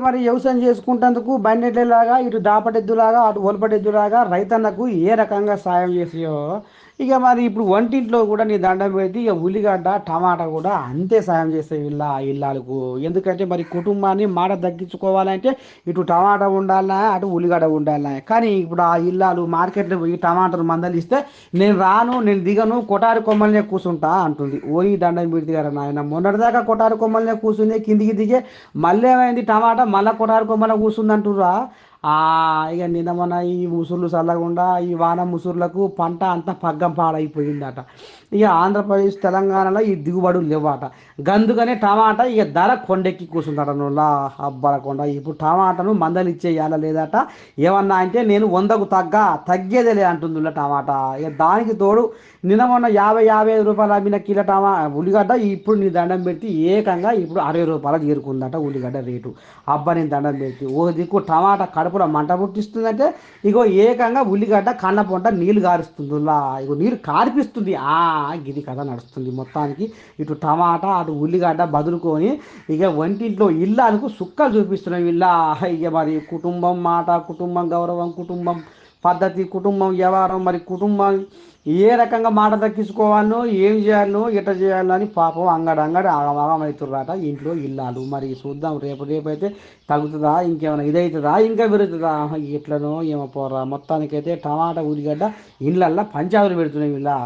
మరి వ్యవసాయం చేసుకుంటేందుకు బండెడ్లలాగా ఇటు దాపటెద్దులాగా అటు ఒలపటెద్దులాగా రైతన్నకు ఏ రకంగా సాయం చేసాయో ఇక మరి ఇప్పుడు వంటింట్లో కూడా నీ దండం పెట్టి ఇక ఉల్లిగడ్డ టమాటా కూడా అంతే సాయం చేస్తాయి ఇళ్ళ ఇళ్ళకు ఎందుకంటే మరి కుటుంబాన్ని మాట తగ్గించుకోవాలంటే ఇటు టమాటా ఉండాలన్నా అటు ఉల్లిగడ్డ ఉండాలన్నా కానీ ఇప్పుడు ఆ ఇల్లాలు మార్కెట్లో పోయి టమాటాలు మందలిస్తే నేను రాను నేను దిగను కొటారి కొమ్మలనే కూర్చుంటా అంటుంది. ఓయి దండం పెడితే గారు నాయన మొన్నటిదాకా కొటారి కొమ్మలనే కూర్చుంది కిందికి దిగే మళ్ళీ ఏమైంది టమాటా మళ్ళీ కొటారి కొమ్మల కూర్చుంది అంటుర్రా ఇక నిన్న మొన్న ఈ ముసుర్లు చల్లకుండా ఈ వాన ముసుర్లకు పంట అంతా పగ్గం పాడైపోయిందట. ఇక ఆంధ్రప్రదేశ్ తెలంగాణలో ఈ దిగుబడులు లేవట. గందుకనే టమాటా ఇక ధర కొండెక్కి కూర్చుందట నువ్వులా అబ్బల కొండ ఇప్పుడు టమాటాను మందలు ఇచ్చేయాల లేదట. ఏమన్నా అంటే నేను వందకు తగ్గ తగ్గేదేలే అంటుంది టమాటా. ఇక దానికి తోడు నిన్న మొన్న యాభై యాభై ఐదు రూపాయలు అమ్మిన కిలో టమా ఉల్లిగడ్డ ఇప్పుడు నీ దండం పెట్టి ఏకంగా ఇప్పుడు అరవై రూపాయలు చేరుకుందట ఉల్లిగడ్డ రేటు. అబ్బా నేను దండం పెట్టి. ఓ దిక్కు టమాటా కడుపులో మంట పుట్టిస్తుందంటే ఇగో ఏకంగా ఉల్లిగడ్డ కన్న పొంట నీళ్ళు కారుస్తుందిలా ఇగో నీరు కార్పిస్తుంది. ఆ గిది కథ నడుస్తుంది మొత్తానికి. ఇటు టమాటా అటు ఉల్లిగడ్డ బదులుకొని ఇక వంటింట్లో ఇల్లాలకు సుక్కలు చూపిస్తున్నాం ఇల్లా ఇక మరి కుటుంబం మాట కుటుంబం గౌరవం కుటుంబం పద్ధతి కుటుంబం వ్యవహారం మరి కుటుంబం ఏ రకంగా మాట దక్కించుకోవాలనో ఏం చేయాలనో ఎట్ట చేయాలో అని పాపం అంగడి అంగడి ఆగమాగం ఇంట్లో ఇల్లాలు. మరి చూద్దాం రేపు రేపు అయితే తగ్గుతుందా ఇంకేమైనా ఇదవుతుందా ఇంకా పెరుగుతుందా? ఎట్లనో ఏమో పోరా. మొత్తానికైతే టమాటా ఉల్లిగడ్డ ఇళ్ళల్లో పంచాదులు పెడుతున్నాయి ఇలా.